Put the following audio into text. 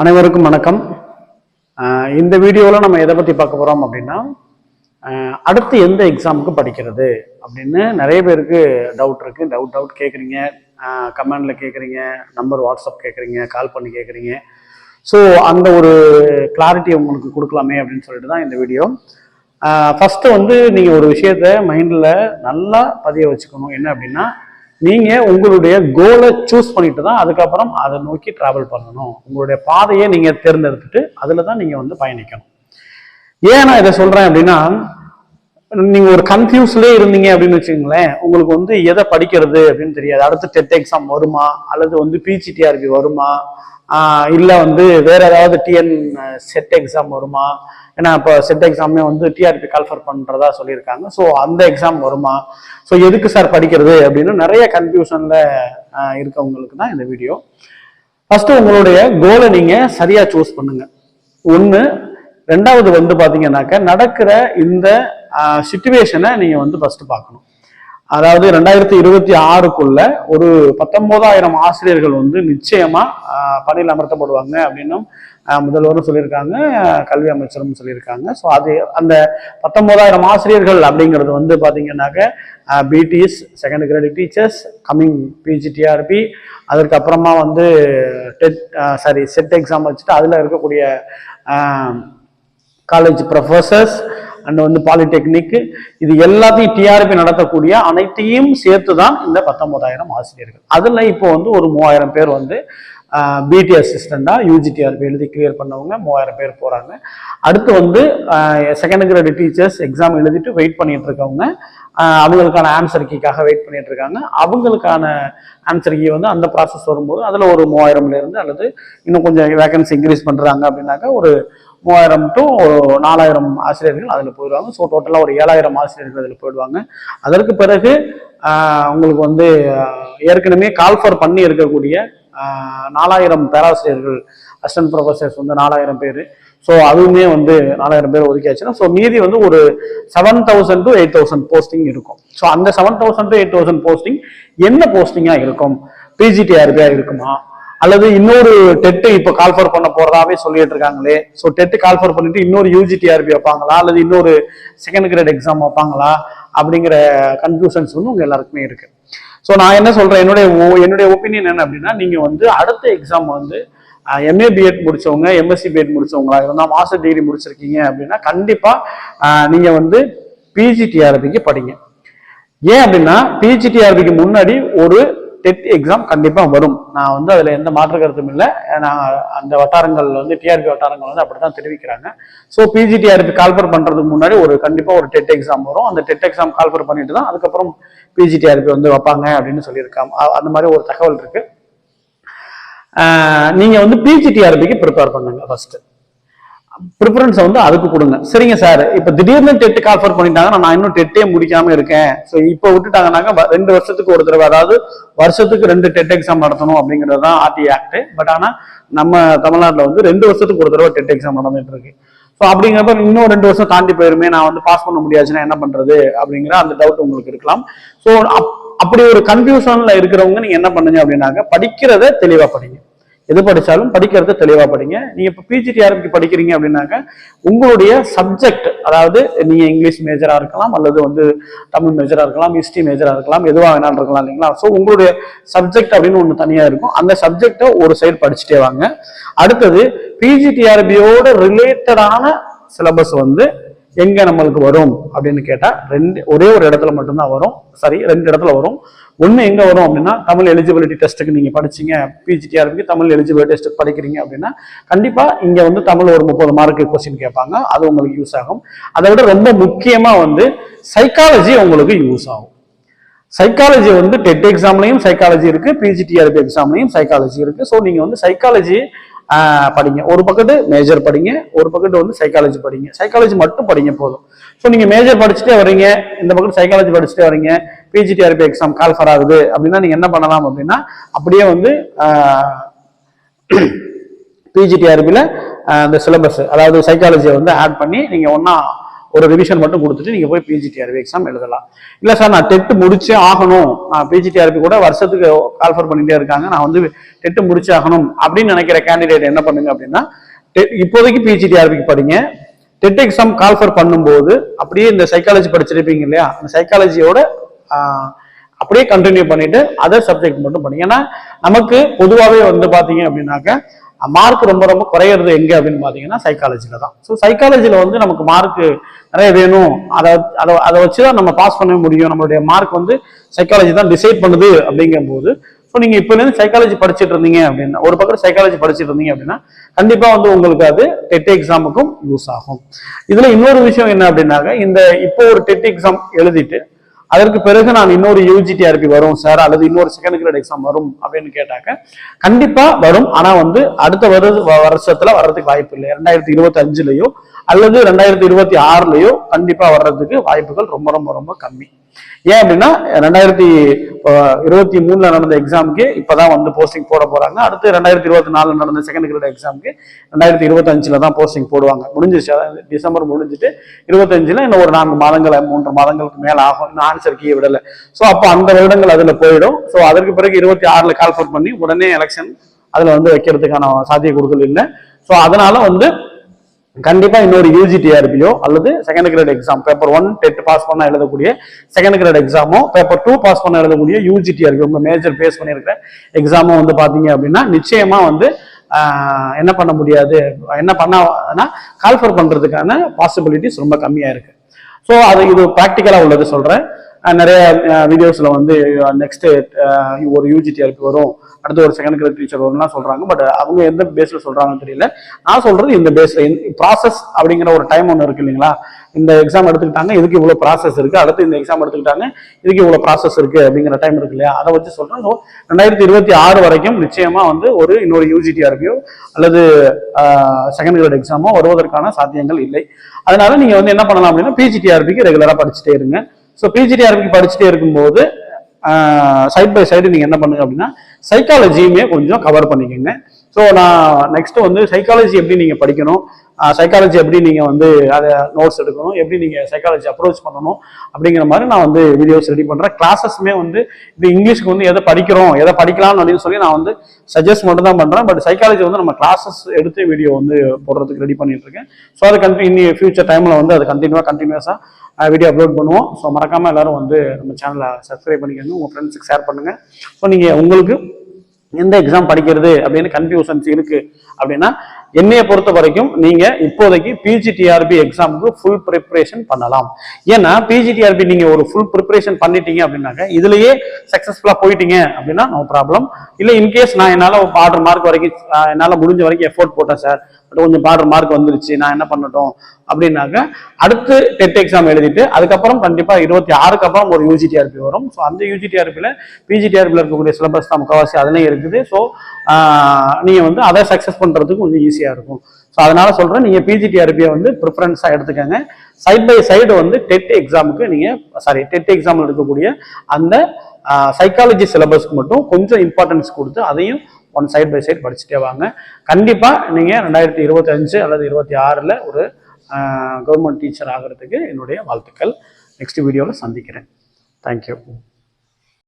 அனைவருக்கும் வணக்கம். இந்த வீடியோவில் நம்ம எதை பற்றி பார்க்க போகிறோம் அப்படின்னா அடுத்து எந்த எக்ஸாமுக்கு படிக்கிறது அப்படின்னு நிறைய பேருக்கு டவுட் இருக்குது டவுட் டவுட் கேட்குறீங்க கமெண்டில் கேட்குறீங்க நம்பர் வாட்ஸ்அப் கேட்குறீங்க கால் பண்ணி கேட்குறீங்க ஸோ அந்த ஒரு கிளாரிட்டி உங்களுக்கு கொடுக்கலாமே அப்படின்னு சொல்லிட்டு தான் இந்த வீடியோ. ஃபஸ்ட்டு வந்து நீங்கள் ஒரு விஷயத்த மைண்டில் நல்லா பதிய வச்சுக்கணும். என்ன அப்படின்னா நீங்கள் உங்களுடைய கோலை சூஸ் பண்ணிட்டு தான் அதுக்கப்புறம் அதை நோக்கி ட்ராவல் பண்ணணும். உங்களுடைய பாதையை நீங்கள் தேர்ந்தெடுத்துட்டு அதில் தான் நீங்கள் வந்து பயணிக்கணும். ஏன் நான் இதை சொல்கிறேன் அப்படின்னா நீங்கள் ஒரு கன்ஃபியூஸ்லேயே இருந்தீங்க அப்படின்னு வச்சுக்கோங்களேன் உங்களுக்கு வந்து எதை படிக்கிறது அப்படின்னு தெரியாது. அடுத்து டெட் எக்ஸாம் வருமா? அல்லது வந்து பிஜிடிஆர்பி வருமா? இல்லை வந்து வேற ஏதாவது டிஎன் செட் எக்ஸாம் வருமா? ஏன்னா இப்போ செட் எக்ஸாமே வந்து டிஆர்பி கால்ஃபர் பண்ணுறதா சொல்லியிருக்காங்க. ஸோ அந்த எக்ஸாம் வருமா? ஸோ எதுக்கு சார் படிக்கிறது அப்படின்னு நிறைய கன்ஃபியூஷனில் இருக்கவங்களுக்கு தான் இந்த வீடியோ ஃபஸ்ட்டு உங்களுடைய கோலை நீங்கள் சரியாக சூஸ் பண்ணுங்க. ஒன்று ரெண்டாவது வந்து பார்த்தீங்கன்னாக்க நடக்கிற இந்த சுச்சுவேஷனை நீங்கள் வந்து ஃபஸ்ட்டு பார்க்கணும். அதாவது ரெண்டாயிரத்தி இருபத்தி ஆறுக்குள்ள ஒரு பத்தொன்பதாயிரம் ஆசிரியர்கள் வந்து நிச்சயமா பணியில் அமர்த்தப்படுவாங்க அப்படின்னும் முதல்வரும் சொல்லியிருக்காங்க கல்வி அமைச்சரும் சொல்லியிருக்காங்க. ஸோ அது அந்த பத்தொன்பதாயிரம் ஆசிரியர்கள் அப்படிங்கிறது வந்து பார்த்தீங்கன்னாக்க BTs second grade teachers coming PGTRB அதற்கு வந்து டெட் சாரி செட் எக்ஸாம் வச்சுட்டு அதில் இருக்கக்கூடிய காலேஜ் ப்ரொஃபசர்ஸ் அண்ட் வந்து பாலிடெக்னிக்கு இது எல்லாத்தையும் டிஆர்பி நடத்தக்கூடிய அனைத்தையும் சேர்த்து தான் இந்த பத்தொன்பதாயிரம் ஆசிரியர்கள். அதில் இப்போ வந்து ஒரு மூவாயிரம் பேர் வந்து பிடி அசிஸ்டண்ட்டாக யூஜிடிஆர்பி எழுதி கிளியர் பண்ணவங்க மூவாயிரம் பேர் போகிறாங்க அடுத்து வந்து செகண்ட் கிரேட் டீச்சர்ஸ் எக்ஸாம் எழுதிட்டு வெயிட் பண்ணிட்டு இருக்கவங்க அவங்களுக்கான ஆன்சர் கீக்காக வெயிட் பண்ணிட்டு இருக்காங்க. அவங்களுக்கான ஆன்சர் கீ வந்து அந்த ப்ராசஸ் வரும்போது அதில் ஒரு மூவாயிரம்லேருந்து அல்லது இன்னும் கொஞ்சம் வேகன்சி இன்க்ரீஸ் பண்ணுறாங்க அப்படின்னாக்கா ஒரு மூவாயிரம் டு நாலாயிரம் ஆசிரியர்கள் அதில் போயிடுவாங்க. ஸோ டோட்டலாக ஒரு ஏழாயிரம் ஆசிரியர்கள் அதில் போயிடுவாங்க. அதற்கு பிறகு உங்களுக்கு வந்து ஏற்கனவே கால்ஃபர் பண்ணி இருக்கக்கூடிய நாலாயிரம் பேராசிரியர்கள் அசிஸ்டன்ட் ப்ரொஃபசர்ஸ் வந்து நாலாயிரம் பேர். ஸோ அதுவுமே வந்து நாலாயிரம் பேர் ஒதுக்கியாச்சுன்னா ஸோ மீதி வந்து ஒரு seven thousand to eight thousand posting இருக்கும். ஸோ அந்த seven thousand to eight thousand posting என்ன போஸ்டிங்காக இருக்கும்? பிஜிடிஆர்பியாக இருக்குமா? அல்லது இன்னொரு டெட்டு இப்போ கால்ஃபர் பண்ண போறதாவே சொல்லிட்டு இருக்காங்களே. ஸோ டெட்டு கால்ஃபர் பண்ணிட்டு இன்னொரு யூஜிடிஆர்பி வைப்பாங்களா? அல்லது இன்னொரு செகண்ட் கிரேட் எக்ஸாம் வைப்பாங்களா? அப்படிங்கிற கன்ஃபியூஷன்ஸ் வந்து உங்க எல்லாருக்குமே இருக்கு. ஸோ நான் என்ன சொல்கிறேன் என்னுடைய என்னுடைய ஒப்பீனியன் என்ன அப்படின்னா நீங்கள் வந்து அடுத்த எக்ஸாம் வந்து எம்ஏ பிஎட் முடிச்சவங்க எம்எஸ்சி பிஎட் முடிச்சவங்களா இருந்தால் மாஸ்டர் டிகிரி முடிச்சிருக்கீங்க அப்படின்னா கண்டிப்பாக நீங்கள் வந்து பிஜிடிஆர்பிக்கு படிங்க. ஏன் அப்படின்னா பிஜிடிஆர்பிக்கு முன்னாடி ஒரு டெட் எக்ஸாம் கண்டிப்பாக வரும். நான் வந்து அதில் எந்த மாற்று கருத்தும் இல்லை. நான் அந்த வட்டாரங்கள் வந்து டிஆர்பி வட்டாரங்கள் வந்து அப்படித்தான் தெரிவிக்கிறாங்க. ஸோ பிஜிடிஆர்பி கால்பர் பண்ணுறதுக்கு முன்னாடி ஒரு கண்டிப்பாக ஒரு டெட் எக்ஸாம் வரும். அந்த டெட் எக்ஸாம் கால்பர் பண்ணிட்டு தான் அதுக்கப்புறம் பிஜிடிஆர்பி வந்து வைப்பாங்க அப்படின்னு சொல்லியிருக்காங்க அந்த மாதிரி ஒரு தகவல் இருக்கு. நீங்கள் நீங்க வந்து பிஜிடிஆர்பிக்கு ப்ரிப்பேர் பண்ணுங்க ஃபர்ஸ்ட் ப்ரிஃபரன்ஸை வந்து அதுக்கு கொடுங்க. சரிங்க சார் இப்போ திடீர்னு டெட்டுக்கு கால்ஃபர் பண்ணிட்டாங்கன்னா நான் இன்னும் டெட்டே முடிக்காம இருக்கேன். ஸோ இப்போ விட்டுட்டாங்கன்னாக்க ரெண்டு வருஷத்துக்கு ஒரு தடவை அதாவது வருஷத்துக்கு ரெண்டு டெட் எக்ஸாம் நடத்தணும் அப்படிங்கிறது தான் ஆர்டி ஆக்ட் பட் ஆனால் நம்ம தமிழ்நாட்டில் வந்து ரெண்டு வருஷத்துக்கு ஒரு தடவை டெட் எக்ஸாம் நடந்துட்டு இருக்கு. ஸோ அப்படிங்கிறப்ப இன்னும் ரெண்டு வருஷம் தாண்டி போயிருமே நான் வந்து பாஸ் பண்ண முடியாச்சுன்னா என்ன பண்றது அப்படிங்கிற அந்த டவுட் உங்களுக்கு இருக்கலாம். ஸோ அப்படி ஒரு கன்ஃபியூஷன்ல இருக்கிறவங்க நீங்க என்ன பண்ணுங்க அப்படின்னாக்க படிக்கிறத தெளிவா படிங்க. எது படித்தாலும் படிக்கிறத தெளிவாக படிங்க. நீங்கள் இப்போ பிஜிடிஆர்பிக்கு படிக்கிறீங்க அப்படின்னாக்க உங்களுடைய சப்ஜெக்ட் அதாவது நீங்கள் இங்கிலீஷ் மேஜராக இருக்கலாம் அல்லது வந்து தமிழ் மேஜராக இருக்கலாம் ஹிஸ்ட்ரி மேஜராக இருக்கலாம் எதுவாக வேணாலும் இருக்கலாம் இல்லைங்களா? ஸோ உங்களுடைய சப்ஜெக்ட் அப்படின்னு ஒன்று தனியாக இருக்கும். அந்த சப்ஜெக்டை ஒரு சைடு படிச்சுட்டே வாங்க. அடுத்தது பிஜிடிஆர்பியோட ரிலேட்டடான சிலபஸ் வந்து எங்க நம்மளுக்கு வரும் அப்படின்னு கேட்டா ரெண்டு ஒரே ஒரு இடத்துல மட்டும்தான் வரும். சரி ரெண்டு இடத்துல வரும். ஒண்ணு எங்க வரும் அப்படின்னா தமிழ் எலிஜிபிலிட்டி டெஸ்ட்டுக்கு நீங்க படிச்சீங்க பிஜிடிஆர்பிக்கு தமிழ் எலிஜிபிலிட்டி டெஸ்ட் படிக்கிறீங்க அப்படின்னா கண்டிப்பா இங்க வந்து தமிழ் ஒரு முப்பது மார்க்கு கொஸ்டின் கேட்பாங்க. அது உங்களுக்கு யூஸ் ஆகும். அதை விட ரொம்ப முக்கியமா வந்து சைக்காலஜி உங்களுக்கு யூஸ் ஆகும். சைக்காலஜி வந்து டெட் எக்ஸாம்லையும் சைக்காலஜி இருக்கு பிஜிடிஆர்பி எக்ஸாம்லையும் சைக்காலஜி இருக்கு. ஸோ நீங்க வந்து சைக்காலஜி படிங்க. ஒரு பக்கத்து மேஜர் படிங்க ஒரு பக்கத்து வந்து சைக்காலஜி படிங்க. சைக்காலஜி மட்டும் படிங்க போதும். ஸோ நீங்கள் மேஜர் படிச்சுட்டே வரீங்க இந்த பக்கம் சைக்காலஜி படிச்சுட்டே வரீங்க பிஜிடிஆர்பி எக்ஸாம் கால்ஃபர் ஆகுது அப்படின்னா நீங்கள் என்ன பண்ணலாம் அப்படின்னா அப்படியே வந்து பிஜிடிஆர்பியில் அந்த சிலபஸ் அதாவது சைக்காலஜியை வந்து ஆட் பண்ணி நீங்கள் ஒன்றா ஒரு ரிவிஷன் மட்டும் கொடுத்துட்டு நீங்கள் போய் பிஜிடிஆர்பி எக்ஸாம் எழுதலாம். இல்லை சார் நான் டெட்டு முடிச்சே ஆகணும். நான் பிஜிடிஆர்பி கூட வருஷத்துக்கு கால்ஃபர் பண்ணிகிட்டே இருக்காங்க. நான் வந்து டெட்டு முடிச்சே ஆகணும் அப்படின்னு நினைக்கிற கேண்டிடேட் என்ன பண்ணுங்க அப்படின்னா TET இப்போதைக்கு பிஜிடிஆர்பிக்கு படிங்க. டெட் எக்ஸாம் கால்ஃபர் பண்ணும்போது அப்படியே இந்த சைக்காலஜி படிச்சிருப்பீங்க இல்லையா? அந்த சைக்காலஜியோட அப்படியே கண்டினியூ பண்ணிட்டு அதர் சப்ஜெக்ட் மட்டும் பண்ணி ஏன்னா நமக்கு பொதுவாகவே வந்து பார்த்தீங்க அப்படின்னாக்க மார்க் ரொம்ப ரொம்ப குறையிறது எங்கே அப்படின்னு பார்த்தீங்கன்னா சைக்காலஜியில் தான். ஸோ சைக்காலஜியில் வந்து நமக்கு மார்க் நிறைய வேணும். அதை அதை அதை வச்சு தான் நம்ம பாஸ் பண்ண முடியும். நம்மளுடைய மார்க் வந்து சைக்காலஜி தான் டிசைட் பண்ணுது அப்படிங்கும்போது ஸோ நீங்கள் இப்போலேருந்து சைக்காலஜி படிச்சுட்டு இருந்தீங்க அப்படின்னா ஒரு பக்கம் சைக்காலஜி படிச்சுட்டு இருந்தீங்க அப்படின்னா கண்டிப்பாக வந்து உங்களுக்கு அது டெட் எக்ஸாமுக்கும் யூஸ் ஆகும். இதில் இன்னொரு விஷயம் என்ன அப்படின்னாக்க இந்த இப்போ ஒரு டெட் எக்ஸாம் எழுதிட்டு அதற்கு பிறகு நான் இன்னொரு யூஜிடிஆர்பி வரும் சார் அல்லது இன்னொரு செகண்ட் கிரேட் எக்ஸாம் வரும் அப்படின்னு கேட்டாக்க கண்டிப்பா வரும். ஆனா வந்து அடுத்த வருஷ வருஷத்துல வர்றதுக்கு வாய்ப்பு இல்லை. ரெண்டாயிரத்தி இருபத்தி அஞ்சுலயோ அல்லது ரெண்டாயிரத்தி இருபத்தி ஆறுலயோ கண்டிப்பா வர்றதுக்கு வாய்ப்புகள் ரொம்ப ரொம்ப ரொம்ப கம்மி. ஏன் அப்படின்னா ரெண்டாயிரத்தி இருபத்தி மூணுல நடந்த எக்ஸாமுக்கு இப்பதான் வந்து போஸ்டிங் போட போறாங்க. அடுத்து ரெண்டாயிரத்தி இருபத்தி நாலுல நடந்த செகண்ட் கிரேட் எக்ஸாமுக்கு ரெண்டாயிரத்தி இருபத்தஞ்சுல தான் போஸ்டிங் போடுவாங்க. முடிஞ்சிச்சு அதாவது டிசம்பர் முடிஞ்சிட்டு இருபத்தஞ்சுல இன்னும் ஒரு நான்கு மாதங்கள் மூன்று மாதங்களுக்கு மேல ஆகும். இன்னும் ஆன்சர் கீ விடல. ஸோ அப்போ அந்த வருடங்கள் அதுல போயிடும். ஸோ அதற்கு பிறகு இருபத்தி ஆறுல கால்ஃபர் பண்ணி உடனே எலெக்ஷன் அதுல வந்து வைக்கிறதுக்கான சாத்தியக்கூறுகள் இல்லை. ஸோ அதனால வந்து கண்டிப்பா இன்னொரு யூஜிடிஆர்பியோ அல்லது second grade exam paper one TET pass பண்ண எழுதக்கூடிய செகண்ட் கிரேட் எக்ஸாமோ பேப்பர் டூ பாஸ் பண்ண எழுதக்கூடிய யூஜிடிஆர்பி உங்க மேஜர் பேஸ் பண்ணியிருக்கிற எக்ஸாமும் வந்து பாத்தீங்க அப்படின்னா நிச்சயமா வந்து என்ன பண்ண முடியாது? என்ன பண்ணா கால்ஃபர் பண்றதுக்கான பாசிபிலிட்டிஸ் ரொம்ப கம்மியா இருக்கு. ஸோ அது இது ப்ராக்டிக்கலாக உள்ளது சொல்கிறேன் நிறைய வீடியோஸில் வந்து நெக்ஸ்ட் ஒரு யூஜிடிஆர்பி வரும். அடுத்து ஒரு செகண்ட் கிரேட் டீச்சர் வரும்லாம் சொல்கிறாங்க பட் அவங்க எந்த பேஸில் சொல்கிறாங்கன்னு தெரியல. நான் சொல்கிறது இந்த பேஸில் ப்ராசஸ் அப்படிங்கிற ஒரு டைம் ஒன்று இருக்கு இல்லைங்களா? இந்த எக்ஸாம் எடுத்துக்கிட்டாங்க இதுக்கு இவ்வளோ ப்ராசஸ் இருக்குது அடுத்து இந்த எக்ஸாம் எடுத்துக்கிட்டாங்க இதுக்கு இவ்வளோ ப்ராசஸ் இருக்குது அப்படிங்கிற டைம் இருக்கு இல்லையா? அதை வச்சு சொல்கிறேன் ஸோ ரெண்டாயிரத்தி இருபத்தி ஆறு வரைக்கும் நிச்சயமாக வந்து ஒரு இன்னொரு யூஜிடிஆர்பியோ அல்லது செகண்ட் கிரேட் எக்ஸாமோ வருவதற்கான சாத்தியங்கள் இல்லை. அதனால நீங்கள் வந்து என்ன பண்ணலாம் அப்படின்னா பிஜிடிஆர்பிக்கு ரெகுலராக படிச்சுட்டே இருங்க. ஸோ பிஜிடிஆர்பிக்கு படிச்சுட்டே இருக்கும்போது சைட் பை சைடு நீங்கள் என்ன பண்ணுங்க அப்படின்னா சைக்காலஜியுமே கொஞ்சம் கவர் பண்ணிக்கோங்க. ஸோ நான் நெக்ஸ்ட் வந்து சைக்காலஜி எப்படி நீங்கள் படிக்கணும் சைக்காலஜி எப்படி நீங்கள் வந்து அதை நோட்ஸ் எடுக்கணும் எப்படி நீங்கள் சைக்காலஜி அப்ரோச் பண்ணணும் அப்படிங்கிற மாதிரி நான் வந்து வீடியோஸ் ரெடி பண்ணுறேன் கிளாஸஸுமே வந்து இப்போ இங்கிலீஷ்க்கு வந்து எதை படிக்கிறோம் எதை படிக்கலாம்னு அப்படின்னு சொல்லி நான் வந்து சஜஸ்ட் மட்டும் தான் பண்ணுறேன் பட் சைக்காலஜி வந்து நம்ம கிளாஸஸ் எடுத்து வீடியோ வந்து போடுறதுக்கு ரெடி பண்ணிட்டு இருக்கேன். ஸோ அது கண்டினியூ இன்னி ஃபியூச்சர் டைமில் வந்து அது கண்டினியூவாக கண்டினியூஸாக வீடியோ அப்லோட் பண்ணுவோம். ஸோ மறக்காமல் எல்லாரும் வந்து நம்ம சேனலை சப்ஸ்கிரைப் பண்ணிக்கோங்க. உங்கள் ஃப்ரெண்ட்ஸுக்கு ஷேர் பண்ணுங்கள் ஸோ நீங்கள் உங்களுக்கு எந்த எக்ஸாம் படிக்கிறது அப்படின்னு கன்ஃபியூஷன்ஸ் இருக்கு அப்படின்னா என்னைய பொறுத்த வரைக்கும் நீங்க இப்போதைக்கு பிஜிடிஆர்பி எக்ஸாமுக்கு ஃபுல் ப்ரிப்பரேஷன் பண்ணலாம். ஏன்னா பிஜிடிஆர்பி நீங்க ஒரு ஃபுல் ப்ரிப்பரேஷன் பண்ணிட்டீங்க அப்படின்னாக்க இதுலயே சக்சஸ்ஃபுல்லா போயிட்டீங்க அப்படின்னா நோ ப்ராப்ளம் இல்லை இன்கேஸ் நான் என்னால் ஆர்டர் மார்க் வரைக்கும் என்னால் முடிஞ்ச வரைக்கும் எஃபோர்ட் போட்டேன் சார் கொஞ்சம் பாடுற மார்க் வந்துருச்சு நான் என்ன பண்ணட்டும் அப்படின்னாக்க அடுத்து டெட் எக்ஸாம் எழுதிட்டு அதுக்கப்புறம் கண்டிப்பாக இருபத்தி ஆறுக்கு அப்புறம் ஒரு யூஜிடிஆர்பி வரும். ஸோ அந்த யூஜிடிஆர்பியில் பிஜிடிஆர்பியில் இருக்கக்கூடிய சிலபஸ் தான் முக்கவாசி அதுலேயும் இருக்குது. ஸோ நீங்கள் வந்து அதை சக்ஸஸ் பண்ணுறதுக்கு கொஞ்சம் ஈஸியாக இருக்கும். ஸோ அதனால சொல்கிறேன் நீங்கள் பிஜிடிஆர்பியை வந்து ப்ரிஃபரன்ஸாக எடுத்துக்கோங்க. சைட் பை சைடு வந்து டெட் எக்ஸாமுக்கு நீங்கள் சாரி டெட் எக்ஸாமில் இருக்கக்கூடிய அந்த சைக்காலஜி சிலபஸ்க்கு மட்டும் கொஞ்சம் இம்பார்ட்டன்ஸ் கொடுத்து அதையும் ஒன் சைட் பை சைட் படிச்சுட்டே வாங்க. கண்டிப்பாக நீங்கள் ரெண்டாயிரத்தி இருபத்தஞ்சு அல்லது இருபத்தி ஆறில் ஒரு கவர்மெண்ட் டீச்சர் ஆகிறதுக்கு என்னுடைய வாழ்த்துக்கள். நெக்ஸ்ட் வீடியோவில் சந்திக்கிறேன். தேங்க்யூ